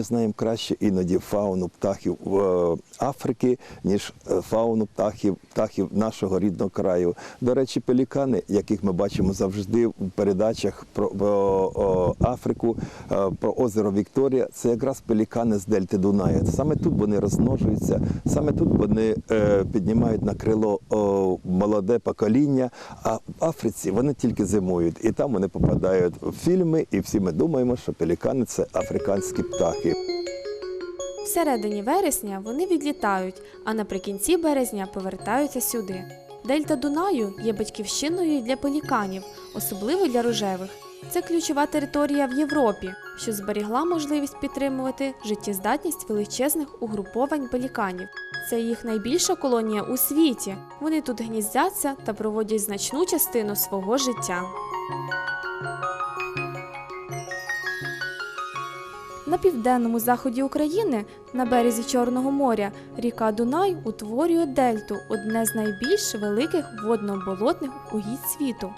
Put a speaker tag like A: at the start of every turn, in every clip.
A: ми знаємо краще іноді фауну птахів е, Африки, ніж е, фауну птахів, птахів нашого рідного краю. До речі, пелікани, яких ми бачимо завжди в передачах про Африку, е, про озеро Вікторія, це якраз пелікани з дельти Дуная. Саме тут вони розмножуються, саме тут вони піднімають на крило молоде покоління. А в Африці вони тільки зимують, і там вони попадають в фільми, і всі ми думаємо, що пелікани це африканські птахи.
B: Всередині вересня вони відлітають, а наприкінці березня повертаються сюди. Дельта Дунаю є батьківщиною для пеліканів, особливо для рожевих. Це ключова територія в Європі, що зберігла можливість підтримувати життєздатність величезних угруповань пеліканів. Це їх найбільша колонія у світі. Вони тут гніздяться та проводять значну частину свого життя. На південному заході України, на березі Чорного моря, ріка Дунай утворює дельту, одне з найбільш великих водно-болотних угідь світу.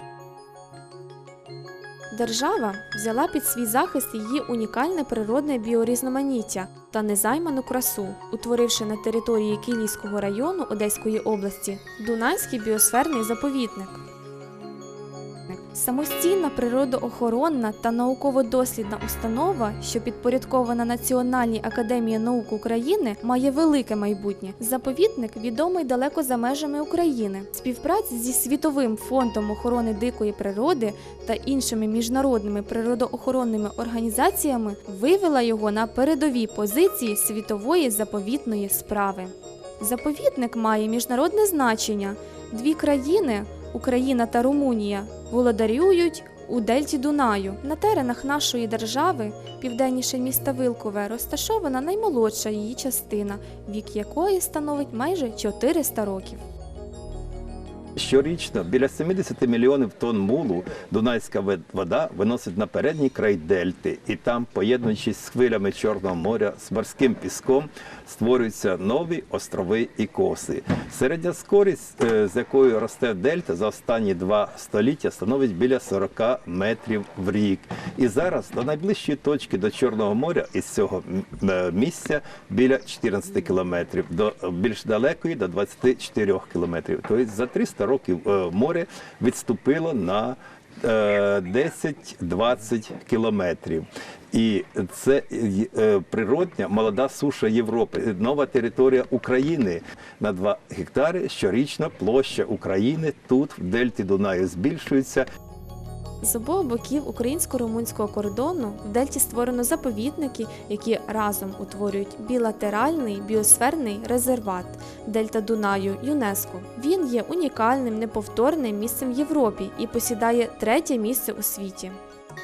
B: Держава взяла під свій захист її унікальне природне біорізноманіття та незайману красу, утворивши на території Кілійського району Одеської області Дунайський біосферний заповідник. Самостійна природоохоронна та науково-дослідна установа, що підпорядкована Національній академії наук України, має велике майбутнє. Заповідник відомий далеко за межами України. Співпраця зі Світовим фондом охорони дикої природи та іншими міжнародними природоохоронними організаціями вивела його на передові позиції світової заповітної справи. Заповідник має міжнародне значення. Дві країни Україна та Румунія володарюють у дельті Дунаю. На теренах нашої держави, південніше міста Вилкове, розташована наймолодша її частина, вік якої становить майже 400 років.
A: Щорічно біля 70 мільйонів тонн мулу дунайська вода виносить на передній край дельти, і там, поєднуючись з хвилями Чорного моря з морським піском, створюються нові острови і коси. Середня скорість, е, з якою росте дельта за останні два століття, становить біля 40 метрів в рік. І зараз до найближчої точки до Чорного моря із цього е, місця біля 14 кілометрів, до більш далекої до 24 кілометрів. Тобто за 300 років е, море відступило на 10-20 кілометрів. І це е, природня молода суша Європи, нова територія України на 2 гектари. Щорічно площа України тут, в Дельті Дунаю, збільшується.
B: З обох боків українсько-румунського кордону в Дельті створено заповідники, які разом утворюють білатеральний біосферний резерват Дельта Дунаю ЮНЕСКО. Він є унікальним неповторним місцем в Європі і посідає третє місце у світі.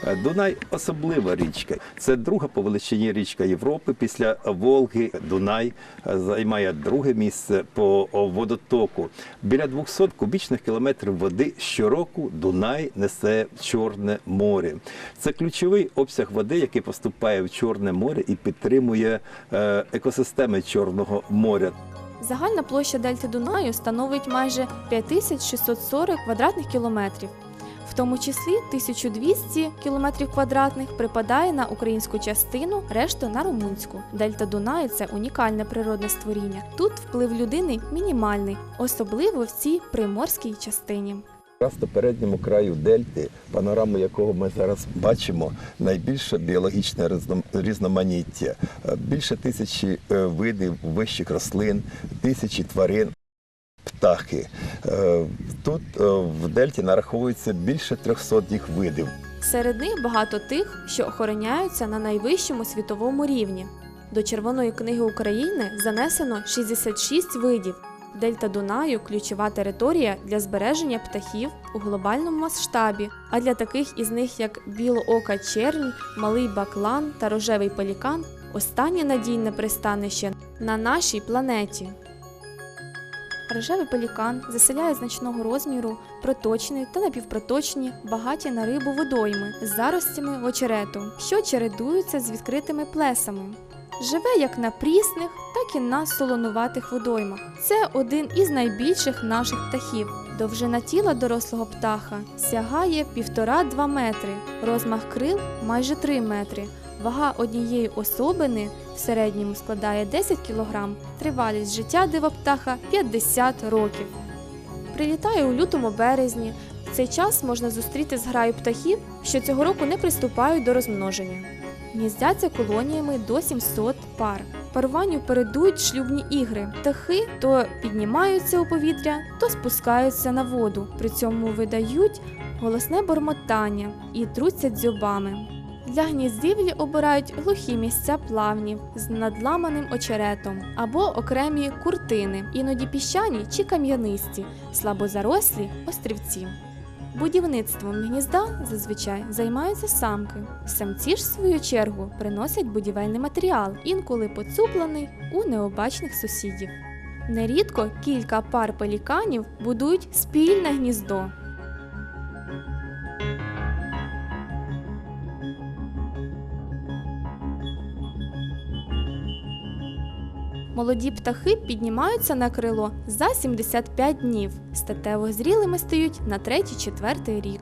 A: Е, Дунай особлива річка. Це друга по величині річка Європи. Після Волги Дунай е, займає друге місце по водотоку. Біля 200 кубічних кілометрів води щороку Дунай несе в Чорне море. Це ключовий обсяг води, який поступає в Чорне море і підтримує е, екосистеми Чорного моря.
B: Загальна площа Дельти Дунаю становить майже 5640 квадратних кілометрів. Тому числі 1200 кілометрів квадратних припадає на українську частину, решта на румунську. Дельта Дунаю це унікальне природне створіння. Тут вплив людини мінімальний, особливо в цій приморській частині.
A: Якраз до передньому краю дельти, панораму якого ми зараз бачимо, найбільше біологічне різноманіття. Е, Більше тисячі е, видів вищих рослин, тисячі тварин. Птахи. Е, Тут е, в дельті нараховується більше 300 їх видів.
B: Серед них багато тих, що охороняються на найвищому світовому рівні. До Червоної книги України занесено 66 видів. Дельта Дунаю ключова територія для збереження птахів у глобальному масштабі. А для таких із них, як білоока чернь, малий баклан та рожевий пелікан, останнє надійне пристанище на нашій планеті. Рожевий пелікан заселяє значного розміру проточні та напівпроточні, багаті на рибу водойми з заростями очерету, що чередуються з відкритими плесами. Живе як на прісних, так і на солонуватих водоймах. Це один із найбільших наших птахів. Довжина тіла дорослого птаха сягає 1,5-2 метри, розмах крил майже 3 метри, Вага однієї особини в середньому складає 10 кг, тривалість життя дивоптаха 50 років. Прилітає у лютому березні. В цей час можна зустріти зграю птахів, що цього року не приступають до розмноження. Гніздяться колоніями до 700 пар. Паруванню передують шлюбні ігри. Птахи то піднімаються у повітря, то спускаються на воду. При цьому видають голосне бормотання і труться дзьобами. Для гніздівлі обирають глухі місця плавнів з надламаним очеретом або окремі куртини, іноді піщані чи кам'янисті, слабозарослі острівці. Будівництвом гнізда зазвичай займаються самки. Самці ж, в свою чергу, приносять будівельний матеріал, інколи поцуплений у необачних сусідів. Нерідко кілька пар пеліканів будують спільне гніздо. Молоді птахи піднімаються на крило за 75 днів. Статево зрілими стають на третій-четвертий рік.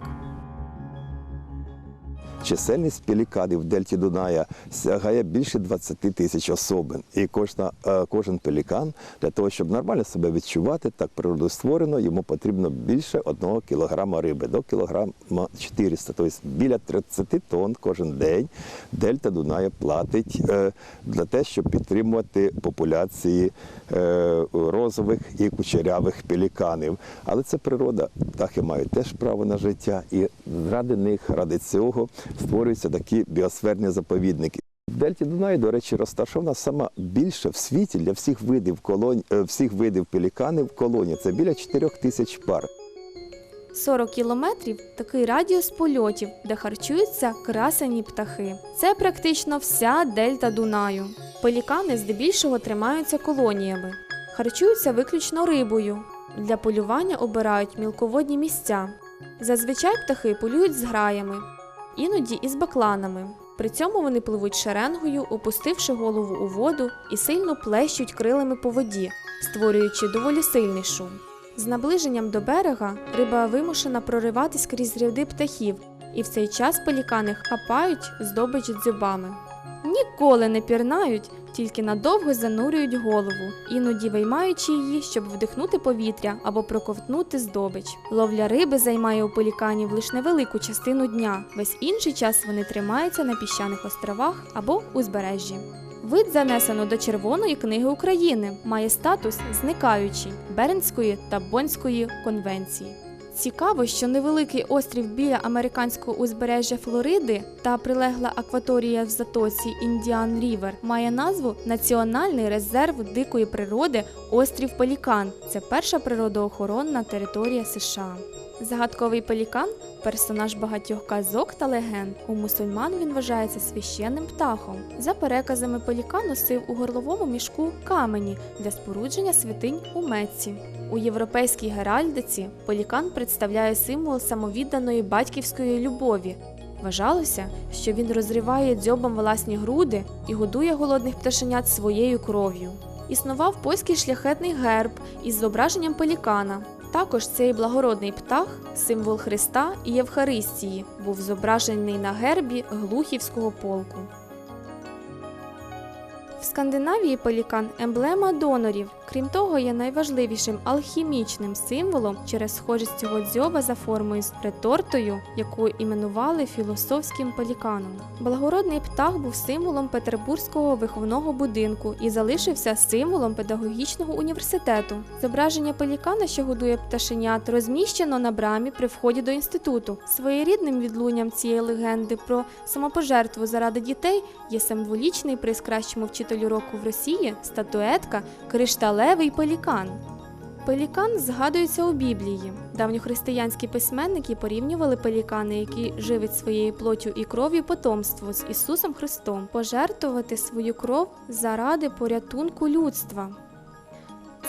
A: Чисельність пеліканів в дельті Дуная сягає більше 20 тисяч особин. І кожна, е, кожен пелікан для того, щоб нормально себе відчувати, так природу створено, йому потрібно більше 1 кілограма риби, до кілограма 400. Тобто біля 30 тонн кожен день дельта Дуная платить е, для те, щоб підтримувати популяції е, розових і кучерявих пеліканів. Але це природа. Птахи мають теж право на життя, і ради них, ради цього створюються такі біосферні заповідники. Дельті Дунаю, до речі, розташована сама більша в світі для всіх видів колонь, е, всіх видів пеліканів колонія. Це біля 4 тисяч пар.
B: 40 кілометрів такий радіус польотів, де харчуються красені птахи. Це практично вся дельта Дунаю. Пелікани здебільшого тримаються колоніями, харчуються виключно рибою. Для полювання обирають мілководні місця. Зазвичай птахи полюють з граями, іноді із бакланами. При цьому вони пливуть шеренгою, опустивши голову у воду і сильно плещуть крилами по воді, створюючи доволі сильний шум. З наближенням до берега риба вимушена прориватись крізь ряди птахів, і в цей час пелікани хапають здобич дзьобами. Ніколи не пірнають, тільки надовго занурюють голову, іноді виймаючи її, щоб вдихнути повітря або проковтнути здобич. Ловля риби займає у пеліканів лише невелику частину дня. Весь інший час вони тримаються на піщаних островах або узбережжі. Вид занесено до Червоної книги України, має статус зникаючий Бернської та Бонської конвенції. Цікаво, що невеликий острів біля американського узбережжя Флориди та прилегла акваторія в затоці Індіан Рівер має назву Національний резерв дикої природи Острів Пелікан. Це перша природоохоронна територія США. Загадковий пелікан персонаж багатьох казок та легенд. У мусульман він вважається священним птахом. За переказами пелікан носив у горловому мішку камені для спорудження святинь у Мецці. У європейській геральдиці пелікан представляє символ самовідданої батьківської любові. Вважалося, що він розриває дзьобом власні груди і годує голодних пташенят своєю кров'ю. Існував польський шляхетний герб із зображенням пелікана. Також цей благородний птах, символ Христа і Євхаристії, був зображений на гербі Глухівського полку. В Скандинавії пелікан емблема донорів. Крім того, є найважливішим алхімічним символом через схожість цього дзьоба за формою з ретортою, яку іменували філософським пеліканом. Благородний птах був символом Петербурзького виховного будинку і залишився символом педагогічного університету. Зображення пелікана, що годує пташенят, розміщено на брамі при вході до інституту. Своєрідним відлунням цієї легенди про самопожертву заради дітей є символічний приз кращому вчителю року в Росії статуетка Кришталевий пелікан. Пелікан згадується у Біблії. Давньохристиянські письменники порівнювали пелікани, які живуть своєю плоттю і кров'ю потомство з Ісусом Христом, пожертвувати свою кров заради порятунку людства.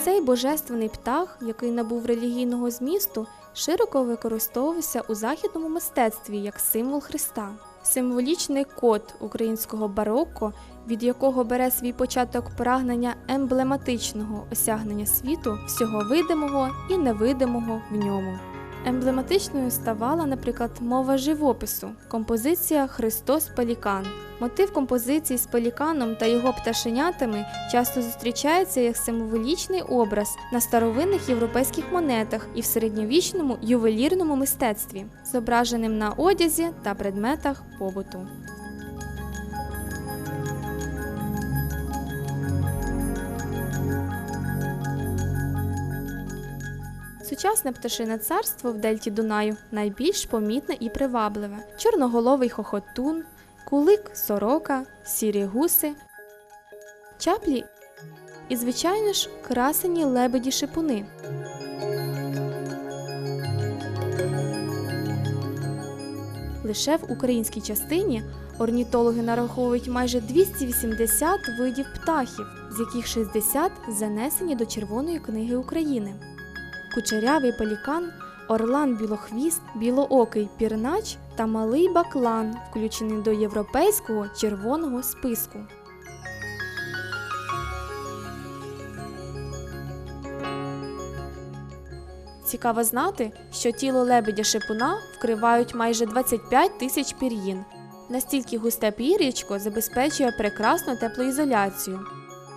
B: Цей божественний птах, який набув релігійного змісту, широко використовувався у західному мистецтві як символ Христа. Символічний код українського бароко, від якого бере свій початок прагнення емблематичного осягнення світу, всього видимого і невидимого в ньому. Емблематичною ставала, наприклад, мова живопису, композиція Христос Пелікан, Мотив композиції з пеліканом та його пташенятами часто зустрічається як символічний образ на старовинних європейських монетах і в середньовічному ювелірному мистецтві, зображеним на одязі та предметах побуту. Сучасне пташине царство в дельті Дунаю найбільш помітне і привабливе: чорноголовий хохотун, кулик сорока, сірі гуси, чаплі і, звичайно ж, красені лебеді шипуни. Лише в українській частині орнітологи нараховують майже 280 видів птахів, з яких 60 занесені до Червоної книги України. Кучерявий пелікан, орлан білохвіст, білоокий пірнач та малий баклан, включений до європейського червоного списку. Цікаво знати, що тіло лебедя шипуна вкривають майже 25 тисяч пір'їн. Настільки густе пір'ячко забезпечує прекрасну теплоізоляцію,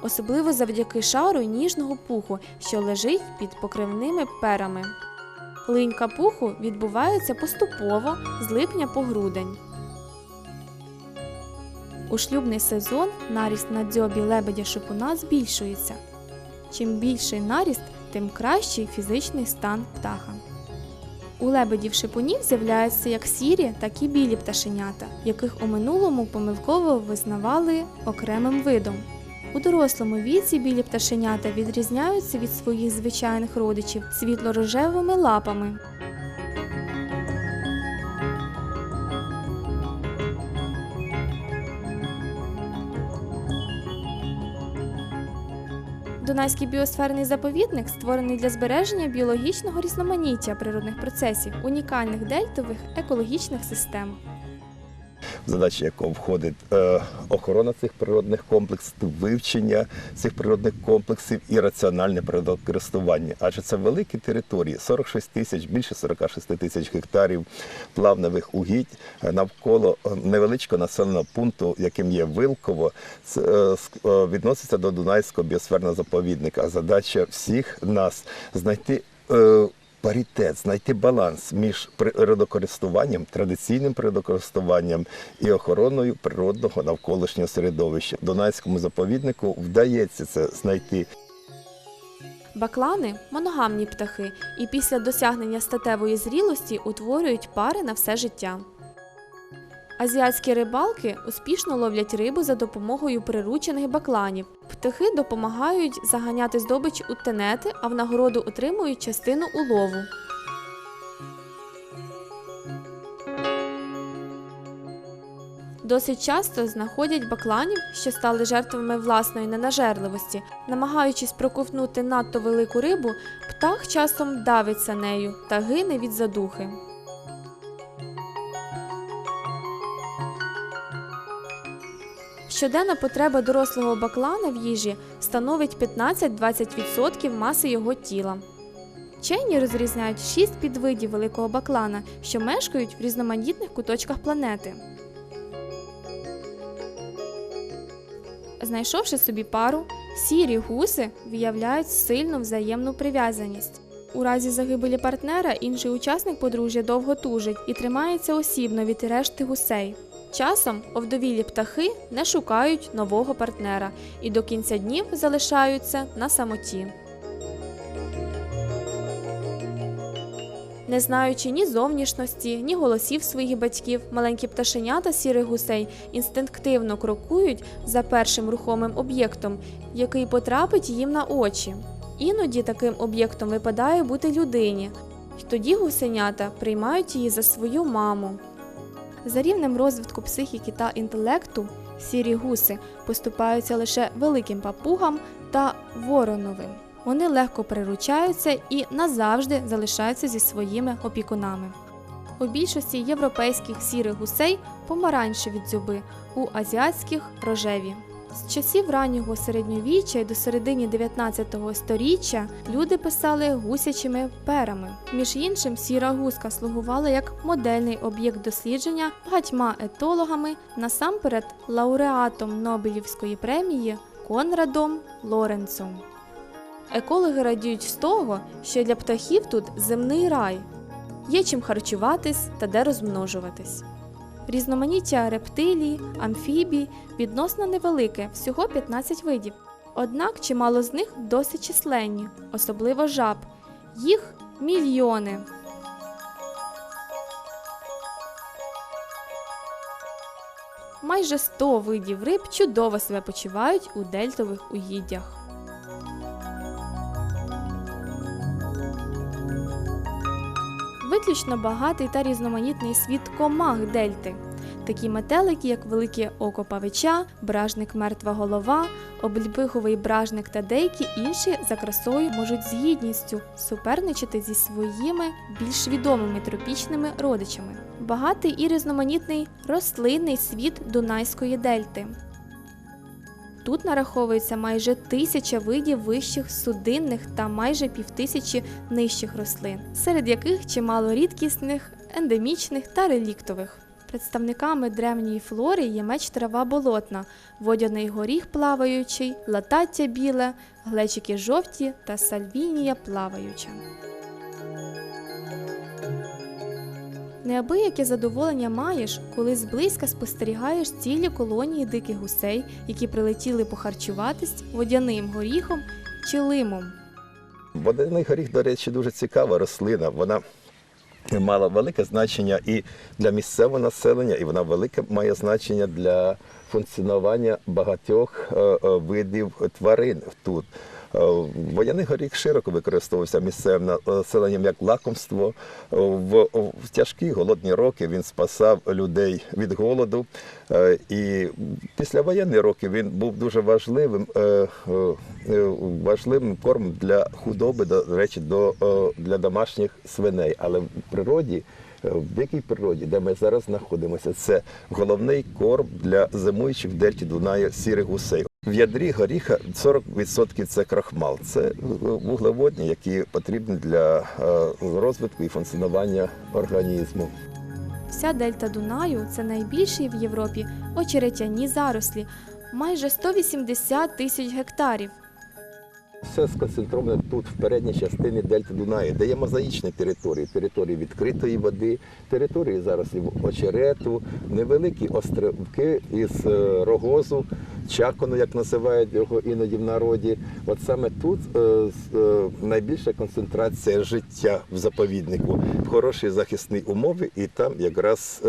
B: особливо завдяки шару ніжного пуху, що лежить під покривними перами. Линька пуху відбувається поступово з липня по грудень. У шлюбний сезон наріст на дзьобі лебедя шипуна збільшується. Чим більший наріст, тим кращий фізичний стан птаха. У лебедів шипунів з'являються як сірі, так і білі пташенята, яких у минулому помилково визнавали окремим видом. У дорослому віці білі пташенята відрізняються від своїх звичайних родичів світло-рожевими лапами. Дунайський біосферний заповідник створений для збереження біологічного різноманіття природних процесів, унікальних дельтових екологічних систем.
A: В задачі якого входить е, охорона цих природних комплексів, вивчення цих природних комплексів і раціональне природокористування. Адже це великі території, 46 тисяч, більше 46 тисяч гектарів плавневих угідь е, навколо е, невеличкого населеного пункту, яким є Вилково, відноситься до Дунайського біосферного заповідника. Задача всіх нас знайти. Паритет, знайти баланс між природокористуванням, традиційним природокористуванням і охороною природного навколишнього середовища. Дунайському заповіднику вдається це знайти.
B: Баклани моногамні птахи і після досягнення статевої зрілості утворюють пари на все життя. Азіатські рибалки успішно ловлять рибу за допомогою приручених бакланів. Птахи допомагають заганяти здобич у тенети, а в нагороду отримують частину улову. Досить часто знаходять бакланів, що стали жертвами власної ненажерливості. Намагаючись проковтнути надто велику рибу, птах часом давиться нею та гине від задухи. Щоденна потреба дорослого баклана в їжі становить 15-20% маси його тіла. Вчені розрізняють шість підвидів великого баклана, що мешкають в різноманітних куточках планети. Знайшовши собі пару, сірі гуси виявляють сильну взаємну прив'язаність. У разі загибелі партнера інший учасник подружжя довго тужить і тримається осібно від решти гусей. Часом овдовілі птахи не шукають нового партнера і до кінця днів залишаються на самоті. Не знаючи ні зовнішності, ні голосів своїх батьків, маленькі пташенята сірих гусей інстинктивно крокують за першим рухомим об'єктом, який потрапить їм на очі. Іноді таким об'єктом випадає бути людині, й тоді гусенята приймають її за свою маму. За рівнем розвитку психіки та інтелекту сірі гуси поступаються лише великим папугам та вороновим. Вони легко приручаються і назавжди залишаються зі своїми опікунами. У більшості європейських сірих гусей помаранчеві дзюби, у азіатських рожеві. З часів раннього середньовіччя і до середини 19 століття люди писали гусячими перами. Між іншим, сіра гуска слугувала як модельний об'єкт дослідження багатьма етологами, насамперед лауреатом Нобелівської премії Конрадом Лоренцом. Екологи радіють з того, що для птахів тут земний рай. Є чим харчуватись та де розмножуватись. Різноманіття рептилій, амфібій відносно невелике, всього 15 видів. Однак чимало з них досить численні, особливо жаб. Їх мільйони. Майже 100 видів риб чудово себе почувають у дельтових угіддях. Виключно багатий та різноманітний світ комах дельти. Такі метелики, як велике око павича, бражник мертва голова, обліпиховий бражник та деякі інші за красою можуть з гідністю суперничати зі своїми більш відомими тропічними родичами. Багатий і різноманітний рослинний світ Дунайської дельти. Тут нараховується майже тисяча видів вищих судинних та майже півтисячі нижчих рослин, серед яких чимало рідкісних, ендемічних та реліктових. Представниками древньої флори є меч трава болотна, водяний горіх плаваючий, латаття біле, глечики жовті та сальвінія плаваюча. Неабияке задоволення маєш, коли зблизька спостерігаєш цілі колонії диких гусей, які прилетіли похарчуватись водяним горіхом чи лимом.
A: Водяний горіх, до речі, дуже цікава рослина. Вона мала велике значення і для місцевого населення, і вона велике має значення для функціонування багатьох е, е, видів тварин тут. Е, Водяний горіх широко використовувався місцевим населенням як лакомство. Е, В, тяжкі голодні роки він спасав людей від голоду. Е, І після воєнні роки він був дуже важливим, важливим кормом для худоби, до речі, до, для домашніх свиней. Але в природі, в дикій природі, де ми зараз знаходимося, це головний корм для зимуючих в дельті Дунаю сірих гусей. В ядрі горіха 40% це крахмал. Це вуглеводні, які потрібні для е, розвитку і функціонування організму.
B: Вся дельта Дунаю це найбільші в Європі очеретяні зарослі, майже 180 тисяч гектарів.
A: Все сконцентроване тут, в передній частині дельти Дунаю, де є мозаїчні території, території відкритої води, території зарослів очерету, невеликі островки із е, рогозу, чакону, як називають його іноді в народі. От саме тут е, е, найбільша концентрація життя в заповіднику, хороші захисні умови, і там якраз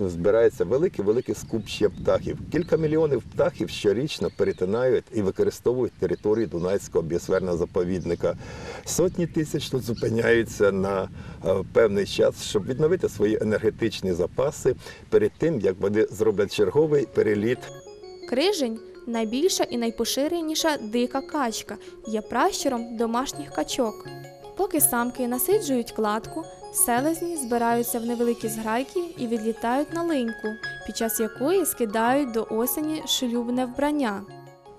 A: збирається велике-велике скупчення птахів. Кілька мільйонів птахів щорічно перетинають і використовують територію Дунайського біосферного заповідника. Сотні тисяч тут зупиняються на е, певний час, щоб відновити свої енергетичні запаси перед тим, як вони зроблять черговий переліт
B: Крижень найбільша і найпоширеніша дика качка, є пращуром домашніх качок. Поки самки насиджують кладку, селезні збираються в невеликі зграйки і відлітають на линьку, під час якої скидають до осені шлюбне вбрання.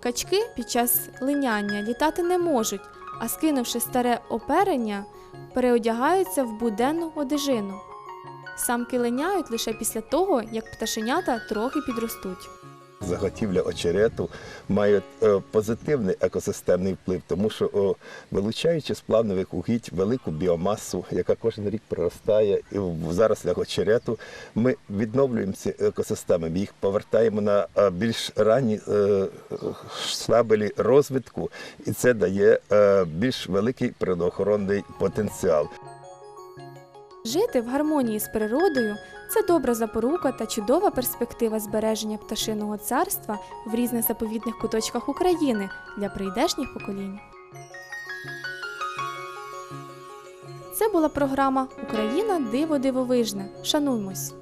B: Качки під час линяння літати не можуть, а скинувши старе оперення, переодягаються в буденну одежину. Самки линяють лише після того, як пташенята трохи підростуть.
A: Заготівля очерету має е, позитивний екосистемний вплив, тому що вилучаючи з плавнових угідь велику біомасу, яка кожен рік приростає і в зарослях очерету, ми відновлюємо ці екосистеми, ми їх повертаємо на е, більш ранні е, штабелі розвитку, і це дає більш великий природоохоронний потенціал.
B: Жити в гармонії з природою це добра запорука та чудова перспектива збереження пташиного царства в різних заповідних куточках України для прийдешніх поколінь. Це була програма Україна диво дивовижне. Шануймось!